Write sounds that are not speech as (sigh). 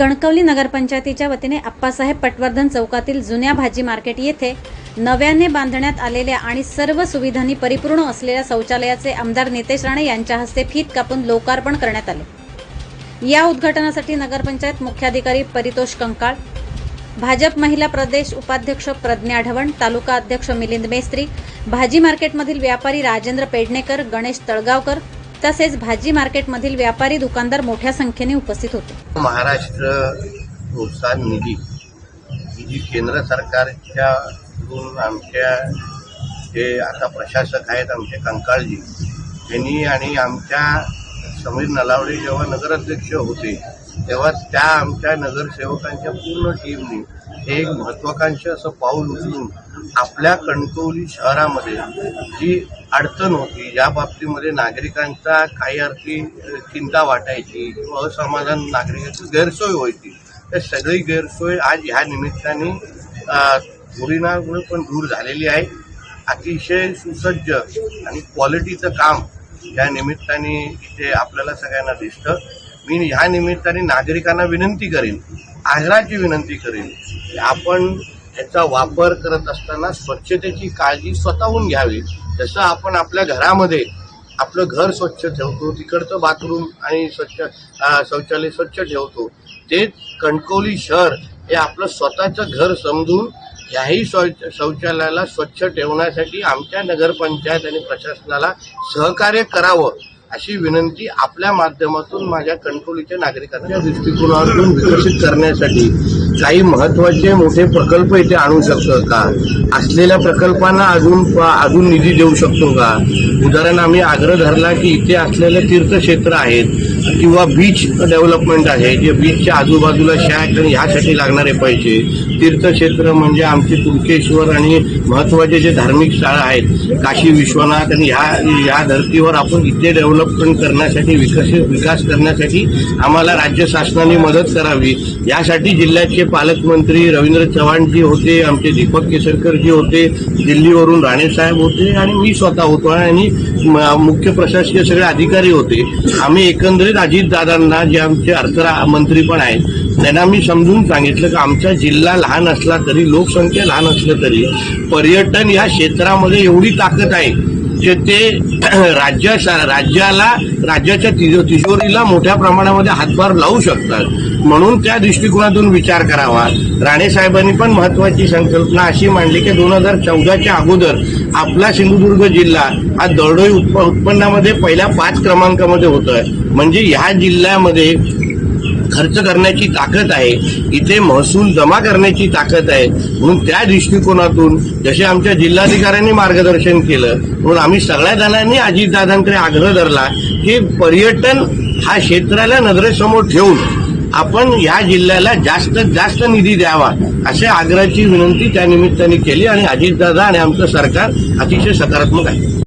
कणकवली नगरपंचायतीच्या वतीने आप्पासाहेब पटवर्धन चौकातील जुन्या भाजी मार्केट येथे नव्याने बांधण्यात आलेल्या आणि सर्व सुविधांनी परिपूर्ण असलेल्या शौचालयाचे आमदार नितेश राणे यांच्या हस्ते फीत कापून लोकार्पण करण्यात आले. या उद्घाटनासाठी नगरपंचायत मुख्याधिकारी परितोष कंकाळ भाजप महिला प्रदेश उपाध्यक्ष प्रज्ञा ढवण तालुका अध्यक्ष मिलिंद मेस्त्री भाजी मार्केटमधील व्यापारी राजेंद्र पेडणेकर गणेश तळगावकर तसेच भाजी मार्केटमधील व्यापारी दुकानदार मोठ्या संख्येने उपस्थित होते. महाराष्ट्र प्रोत्साहन निधी ही जी केंद्र सरकारच्या आमच्या जे आता प्रशासक आहेत आमचे कंकाळजी यांनी आणि आमच्या समीर नलावडे जेव्हा नगराध्यक्ष होते तेव्हा त्या आमच्या नगरसेवकांच्या पूर्ण टीमने हे एक महत्वाकांक्षी असं पाऊल उचलून आपल्या कणकवली शहरामध्ये जी अडचण होती ज्या बाबतीमध्ये नागरिकांचा काही अर्थी चिंता वाटायची किंवा असमाधान नागरिकांची गैरसोय व्हायची. तर सगळी गैरसोय आज ह्या निमित्ताने अ, पण दूर झालेली आहे. अतिशय सुसज्ज आणि क्वालिटीचं काम या निमित्ताने इथे आपल्याला सगळ्यांना दिसतं. मी ह्या निमित्ताने नागरिकांना विनंती करेन आग्रहाची विनंती करेन की आपण याचा वापर करत असताना स्वच्छतेची काळजी स्वतःहून घ्यावी. जसं आपण आपल्या घरामध्ये आपलं घर स्वच्छ ठेवतो तिकडचं बाथरूम आणि स्वच्छ शौचालय स्वच्छ ठेवतो तेच कणकवली शहर हे आपलं स्वतःचं घर समजून याही शौ शौचालयाला स्वच्छ ठेवण्यासाठी आमच्या नगरपंचायत आणि प्रशासनाला सहकार्य करावं अशी विनंती आपल्या माध्यमातून माझ्या कणकवलीच्या नागरिकांच्या दृष्टिकोनातून विकसित करण्यासाठी काही महत्त्वाचे मोठे प्रकल्प इथे आणू शकतो का? असलेल्या प्रकल्पांना अजून अजून निधी देऊ शकतो का? उदाहरण आम्ही आग्रह धरला की इथे असलेले तीर्थक्षेत्र आहेत किंवा बीच डेव्हलपमेंट आहे जे बीचच्या आजूबाजूला शॅक आणि ह्यासाठी लागणारे पैसे. तीर्थक्षेत्र म्हणजे आमचे तुर्केश्वर आणि महत्त्वाचे जे धार्मिक स्थळं आहेत काशी विश्वनाथ आणि ह्या ह्या धर्तीवर आपण इथे डेव्हलपमेंट करण्यासाठी विकसित विकास करण्यासाठी आम्हाला राज्य शासनाने मदत करावी. यासाठी जिल्ह्याचे पालकमंत्री रवींद्र चव्हाणजी होते आमचे दीपक केसरकरजी होते दिल्लीवरून राणेसाहेब होते आणि मी स्वतः होतो आणि मुख्य प्रशासकीय सगळे अधिकारी होते. आम्ही एकंदरीत अजितदादांना जे आमचे अर्थमंत्री पण आहेत त्यांना मी समजून सांगितलं की आमचा जिल्हा लहान असला तरी लोकसंख्या लहान असलं तरी पर्यटन या क्षेत्रामध्ये एवढी ताकद आहे. जे ते (clears throat) राज्य राज्याला राज्याच्या तिजो तिजोरीला मोठ्या प्रमाणामध्ये हातभार लावू शकतात. म्हणून त्या दृष्टिकोनातून विचार करावा. राणे साहेबांनी पण महत्वाची संकल्पना अशी मांडली की दोन हजार चौदाच्या अगोदर आपला सिंधुदुर्ग जिल्हा हा दरडोई उत्प उत्पन्नामध्ये पहिल्या पाच क्रमांकामध्ये होतोय. म्हणजे ह्या जिल्ह्यामध्ये खर्च करण्याची ताकद आहे इथे महसूल जमा करण्याची ताकद आहे म्हणून त्या दृष्टिकोनातून जसे आमच्या जिल्हाधिकाऱ्यांनी मार्गदर्शन केलं म्हणून आम्ही सगळ्या जणांनी अजितदादांकडे आग्रह धरला की पर्यटन हा क्षेत्राला नजरेसमोर ठेवून आपण या जिल्ह्याला जास्तीत जास्त निधी द्यावा असे आग्रहाची विनंती त्या निमित्ताने केली आणि अजितदादा आणि आमचं सरकार अतिशय सकारात्मक आहे.